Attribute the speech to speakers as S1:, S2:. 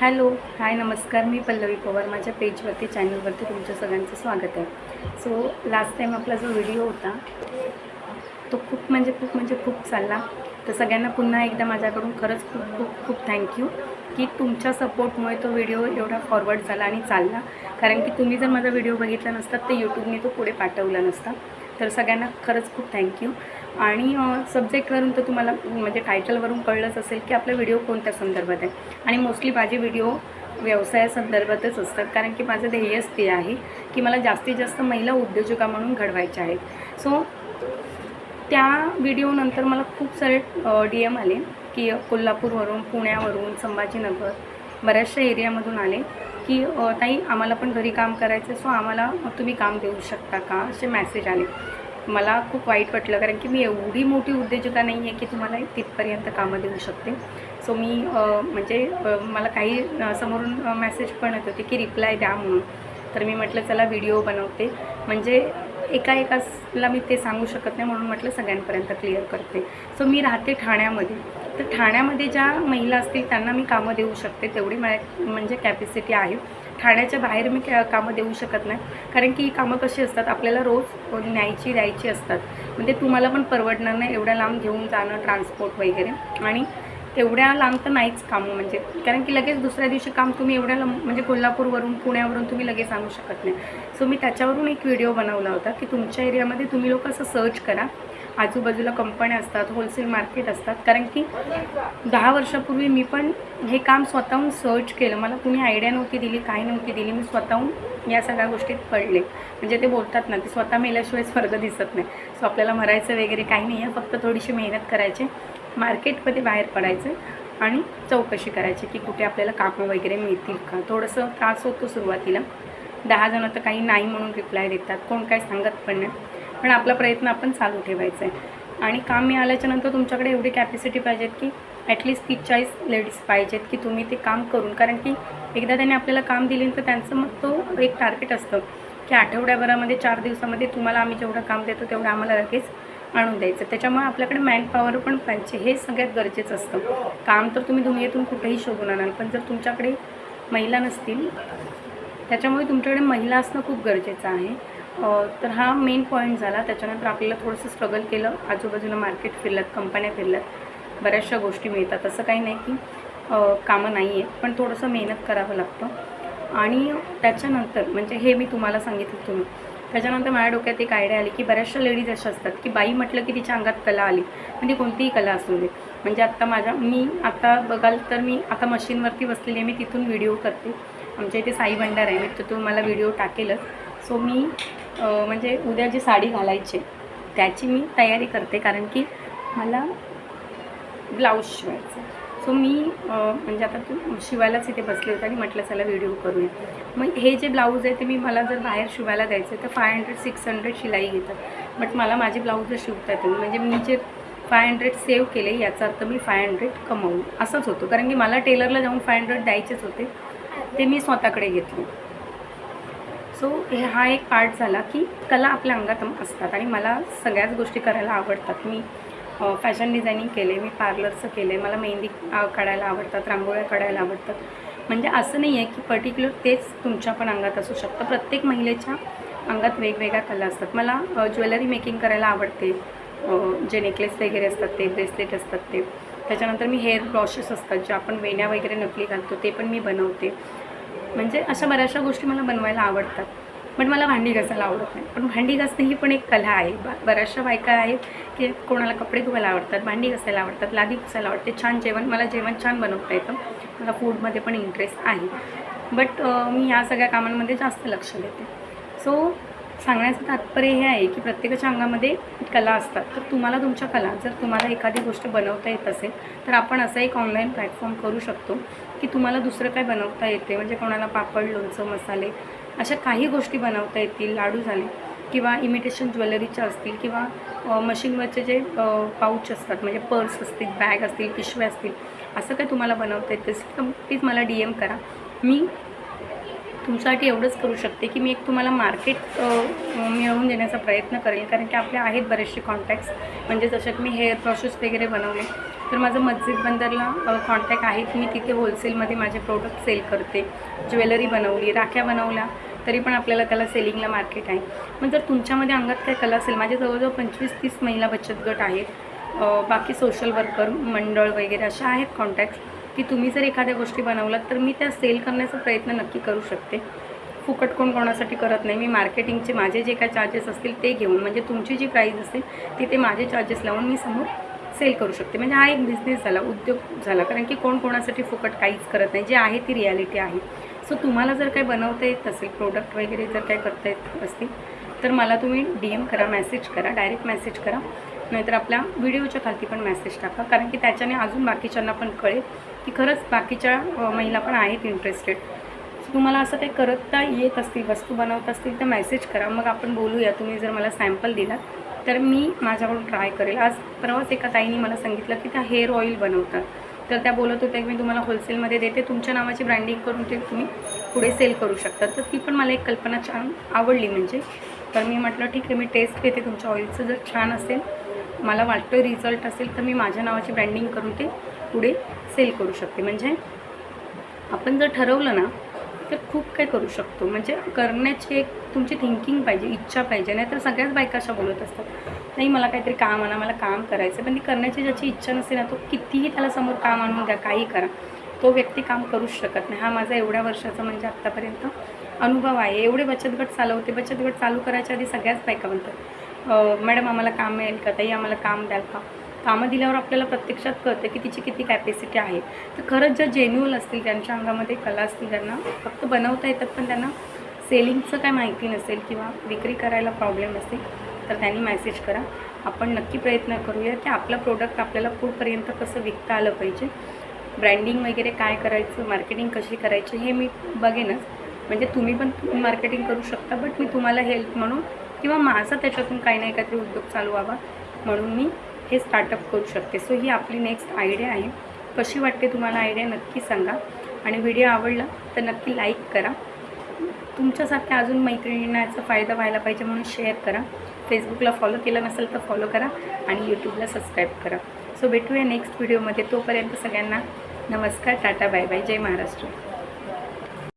S1: Hello hi नमस्कार. मी पल्लवी पवार. माझ्या पेजवरती चॅनलवरती तुमच्या सगळ्यांचं स्वागत आहे. सो लास्ट टाईम आपला जो व्हिडिओ होता तो खूप म्हणजे खूप म्हणजे खूप चालला. तर सगळ्यांना पुन्हा एकदा माझ्याकडून खरंच खूप खूप खूप थँक्यू की तुमच्या सपोर्टमुळे तो व्हिडिओ एवढा फॉरवर्ड झाला आणि चालला. कारण की तुम्ही जर माझा व्हिडिओ बघितला नसता तर यूट्यूबने तो पुढे पाठवला नसता. तर सगळ्यांना खरंच खूप थँक्यू आणि सब्जेक्टवरून तर तुम्हाला म्हणजे टायटलवरून कळलंच असेल की आपला व्हिडिओ कोणत्या संदर्भात आहे. आणि मोस्टली माझे व्हिडिओ व्यवसायासंदर्भातच असतात कारण की माझं ध्येयच ते आहे की मला जास्तीत जास्त महिला उद्योजका म्हणून घडवायच्या आहेत. सो त्या व्हिडिओनंतर मला खूप सारे डी एम आले की कोल्हापूरवरून पुण्यावरून संभाजीनगर बऱ्याचशा एरियामधून आले. की ताई आम्हाला पण घरी काम करायचं सो आम्हाला तुम्ही काम देऊ शकता का? असे मेसेज आले. मला खूप वाईट वाटलं कारण की मी एवढी मोठी उद्योजका नाही आहे की तुम्हाला तिथपर्यंत कामं देऊ शकते. सो मी म्हणजे मला काही समोरून मॅसेज पण येत होते की रिप्लाय द्या म्हणून. तर मी म्हटलं चला व्हिडिओ बनवते. म्हणजे एका एकाला मी ते सांगू शकत नाही म्हणून म्हटलं सगळ्यांपर्यंत क्लिअर करते. सो मी राहते ठाण्यामध्ये. तर ठाण्यामध्ये ज्या महिला असतील त्यांना मी कामं देऊ शकते तेवढी माझ्या म्हणजे कॅपॅसिटी आहे. ठाण्याच्या बाहेर मी कामं देऊ शकत नाही. कारण की ही कामं कशी असतात? आपल्याला रोज न्यायची द्यायची असतात. म्हणजे तुम्हाला पण परवडणार नाही एवढ्या लांब घेऊन जाणं ट्रान्सपोर्ट वगैरे. आणि एवढ्या लांब तर नाहीच कामं म्हणजे. कारण की लगेच दुसऱ्या दिवशी काम तुम्ही एवढ्या लांब म्हणजे कोल्हापूरवरून पुण्यावरून तुम्ही लगेच आणू शकत नाही. सो मी त्याच्यावरून एक व्हिडिओ बनवला होता की तुमच्या एरियामध्ये तुम्ही लोक असं सर्च करा. आजूबाजूला कंपन्या असतात होलसेल मार्केट असतात. कारण की दहा वर्षापूर्वी मी पण हे काम स्वतःहून सर्च केलं. मला कुणी आयडिया नव्हती दिली काही नव्हती दिली. मी स्वतःहून या सगळ्या गोष्टीत पडले. म्हणजे ते बोलतात ना ते स्वतः मेल्याशिवाय स्वर्ग दिसत नाही. सो आपल्याला मरायचं वगैरे काही नाही आहे. फक्त थोडीशी मेहनत करायची. मार्केटमध्ये बाहेर पडायचं आणि चौकशी करायची की कुठे आपल्याला कामं वगैरे मिळतील का. थोडंसं त्रास होतो सुरुवातीला. दहा जणं तर काही नाही म्हणून रिप्लाय देतात. कोण काय सांगत पण नाही. पण आपला प्रयत्न आपण चालू ठेवायचा आहे. आणि काम मिळाल्याच्या नंतर तुमच्याकडे एवढी कॅपॅसिटी पाहिजेत की ॲटलिस्ट तीस चाळीस लेडीज पाहिजेत की तुम्ही ते काम करून. कारण की एकदा त्याने आपल्याला काम दिले तर त्यांचं मग तो एक टार्गेट असतं की आठवड्याभरामध्ये चार दिवसामध्ये तुम्हाला आम्ही जेवढं काम देतो तेवढं आम्हाला लगेच आणून द्यायचं. त्याच्यामुळे आपल्याकडे मॅनपॉवर पण पाहिजे. हे सगळ्यात गरजेचं असतं. काम तर तुम्ही दुनियेतून कुठेही शोधून आणाल पण जर तुमच्याकडे महिला नसतील त्याच्यामुळे तुमच्याकडे महिला असणं खूप गरजेचं आहे. तर हा मेन पॉईंट झाला. त्याच्यानंतर आपल्याला थोडंसं स्ट्रगल केलं. आजूबाजूला मार्केट फिरलं कंपन्या फिरल्यात बऱ्याचशा गोष्टी मिळतात. असं काही नाही की कामं नाही आहेत पण थोडंसं मेहनत करावं लागतं. आणि त्याच्यानंतर म्हणजे हे मी तुम्हाला सांगितलं तुम्ही. त्याच्यानंतर माझ्या डोक्यात एक आयडिया आली की बऱ्याचशा लेडीज अशा असतात की बाई म्हटलं की तिच्या अंगात कला आली. म्हणजे कोणतीही कला असू दे. म्हणजे आत्ता माझ्या मी आत्ता बघाल तर मी आता मशीनवरती बसलेली आहे. मी तिथून व्हिडिओ करते. आमच्या इथे साई भंडार आहे. मी तर तो मला व्हिडिओ टाकेलच. सो मी म्हणजे उद्या जी साडी घालायची त्याची मी तयारी करते. कारण की मला ब्लाऊज शिवायचं सो मी म्हणजे आता तू शिवायलाच इथे बसले होते आणि म्हटलं चला व्हिडिओ करूया. मग हे जे ब्लाऊज आहे ते मी मला जर बाहेर शिवायला द्यायचं तर फाय हंड्रेड सिक्स हंड्रेड शिलाई घेतात. बट मला माझे ब्लाऊज शिवता येतील. म्हणजे मी जे फाय हंड्रेड सेव्ह केले याचा अर्थ मी फाय हंड्रेड कमवू. असंच होतं. कारण की मला टेलरला जाऊन फाय हंड्रेड द्यायचेच होते. ते मी स्वतःकडे घेतले. सो हे हा एक पार्ट झाला की कला आपल्या अंगात असतात आणि मला सगळ्याच गोष्टी करायला आवडतात. मी फॅशन डिझायनिंग केले मी पार्लरचं केलं आहे मला मेहंदी काढायला आवडतात रांगोळ्या काढायला आवडतात. म्हणजे असं नाही आहे की पर्टिक्युलर तेच तुमच्या पण अंगात असू शकतं. प्रत्येक महिलेच्या अंगात वेगवेगळ्या कला असतात. मला ज्वेलरी मेकिंग करायला आवडते. जे नेकलेस वगैरे असतात ते ब्रेसलेट असतात ते. त्याच्यानंतर मी हेअर ब्रॉशेस असतात जे आपण वेण्या वगैरे नकली घालतो ते पण मी बनवते. म्हणजे अशा बऱ्याचशा गोष्टी मला बनवायला आवडतात. पण मला भांडी घासायला आवडत नाही. पण भांडी घासणे ही पण एक कला आहे. ब बऱ्याचशा बायका आहेत की कोणाला कपडे धुवायला आवडतात भांडी घासायला आवडतात लादी घुसायला आवडते छान जेवण मला जेवण छान बनवता येतं. मला फूडमध्ये पण इंटरेस्ट आहे. बट मी ह्या सगळ्या कामांमध्ये जास्त लक्ष देते. सो सांगण्याचं तात्पर्य हे आहे की प्रत्येकाच्या अंगामध्ये कला असतात. तर तुम्हाला तुमच्या कला जर तुम्हाला एखादी गोष्ट बनवता येत असेल तर आपण असा एक ऑनलाईन प्लॅटफॉर्म करू शकतो की तुम्हाला दुसरं काय बनवता येते. म्हणजे कोणाला पापड लोणचं मसाले अशा काही गोष्टी बनवता येतील लाडू झाले किंवा इमिटेशन ज्वेलरीच्या असतील किंवा मशीनवरचे जे पाऊच असतात म्हणजे पर्स असतील बॅग असतील पिशव्या असतील असं काय तुम्हाला बनवता येत असेल तर प्लीज मला डी एम करा. मी तुमच्यासाठी एवढंच करू शकते की मी एक तुम्हाला मार्केट मिळवून देण्याचा प्रयत्न करेल कारण की आपले आहेत बरेचसे कॉन्टॅक्ट्स म्हणजे जसं की मी हेअर ब्रॉशेस वगैरे बनवले तर माझं मस्जिद बंदरला कॉन्टॅक्ट आहे की मी तिथे होलसेलमध्ये माझे प्रोडक्ट सेल करते. ज्वेलरी बनवली राख्या बनवल्या तरी पण आपल्याला त्याला सेलिंगला मार्केट आहे. मग जर तुमच्यामध्ये अंगात काय कला असेल माझे जवळजवळ पंचवीस तीस महिला बचत गट आहेत. बाकी सोशल वर्कर मंडळ वगैरे अशा आहेत कॉन्टॅक्ट की तुम्ही जर एखाद्या गोष्टी बनवलात तर मी त्या सेल करण्याचा प्रयत्न नक्की करू शकते. फुकट कोण कोणासाठी करत नाही मी मार्केटिंगचे माझे जे काय चार्जेस असतील ते घेऊन म्हणजे तुमची जी प्राईज असेल ती ते माझे चार्जेस लावून मी समोर सेल करू शकते. म्हणजे हा एक बिझनेस झाला उद्योग झाला. कारण की कोण कोणासाठी फुकट काहीच करत नाही. जे आहे ती रियालिटी आहे. सो तुम्हाला जर काही बनवता येत असेल प्रोडक्ट वगैरे जर काही करता येत असतील तर मला तुम्ही डी एम करा मेसेज करा डायरेक्ट मेसेज करा. नाहीतर आपल्या व्हिडिओच्या खालती पण मेसेज टाका. कारण की त्याच्याने अजून बाकीच्यांना पण कळेल की खरंच बाकीच्या महिला पण आहेत इंटरेस्टेड सो तुम्हाला असं काही करता येत असतील वस्तू बनवत असतील तर मेसेज करा. मग आपण बोलूया. तुम्ही जर मला सॅम्पल दिलात तर मी माझ्याकडून ट्राय करेल. आज परवाच एका ताईने मला सांगितलं की त्या हेअर ऑइल बनवतात. तर त्या बोलत होत्या की मी तुम्हाला होलसेलमध्ये देते. तुमच्या नावाची ब्रँडिंग करून ते तुम्ही पुढे सेल करू शकता. तर ती पण मला एक कल्पना छान आवडली म्हणजे. तर मी म्हटलं ठीक आहे मी टेस्ट घेते. तुमच्या ऑइलचं जर छान असेल मला वाटतं रिझल्ट असेल तर मी माझ्या नावाची ब्रँडिंग करून ते पुढे सेल करू शकते. म्हणजे आपण जर ठरवलं ना तर खूप काही करू शकतो. म्हणजे करण्याची एक तुमची थिंकिंग पाहिजे इच्छा पाहिजे. नाहीतर सगळ्याच बायका अशा बोलत असतात. नाही मला काहीतरी काम आणा मला काम करायचं पण ती करण्याची ज्याची इच्छा नसते ना तो कितीही त्याला समोर काम आणून द्या काही करा तो व्यक्ती काम करूच शकत नाही. हा माझा एवढ्या वर्षाचा म्हणजे आत्तापर्यंत अनुभव आहे. एवढे बचत गट चालवते. बचत गट चालू करायच्या आधी सगळ्याच बायका म्हणतात मॅडम आम्हाला काम मिळेल का? ताई आम्हाला काम द्याल का? कामं दिल्यावर आपल्याला प्रत्यक्षात कळतं की तिची किती कॅपॅसिटी आहे. तर खरंच ज्या जेन्युअल असतील त्यांच्या अंगामध्ये कला असतील त्यांना फक्त बनवता येतात पण त्यांना सेलिंगचं काय माहिती नसेल किंवा विक्री करायला प्रॉब्लेम असेल तर त्यांनी मेसेज करा. आपण नक्की प्रयत्न करूया की आपलं प्रोडक्ट आपल्याला पुढपर्यंत कसं विकता आलं पाहिजे. ब्रँडिंग वगैरे काय करायचं मार्केटिंग कशी करायची हे मी बघेनच. म्हणजे तुम्ही पण मार्केटिंग करू शकता बट मी तुम्हाला हेल्प म्हणून किंवा माझा त्याच्यातून काही नाही काहीतरी उद्योग चालू व्हावा म्हणून मी हे स्टार्टअप करू शकते. सो ही आपली नेक्स्ट आयडिया आहे. कशी वाटते तुम्हाला आयडिया नक्की सांगा. आणि व्हिडिओ आवडला तर नक्की लाईक करा. तुमच्यासारख्या अजून मैत्रिणींना याचा फायदा व्हायला पाहिजे म्हणून शेअर करा. फेसबुकला फॉलो केलं नसेल तर फॉलो करा आणि यूट्यूबला सबस्क्राईब करा. सो भेटूया नेक्स्ट व्हिडिओमध्ये तोपर्यंत सगळ्यांना नमस्कार टाटा बाय बाय जय महाराष्ट्र.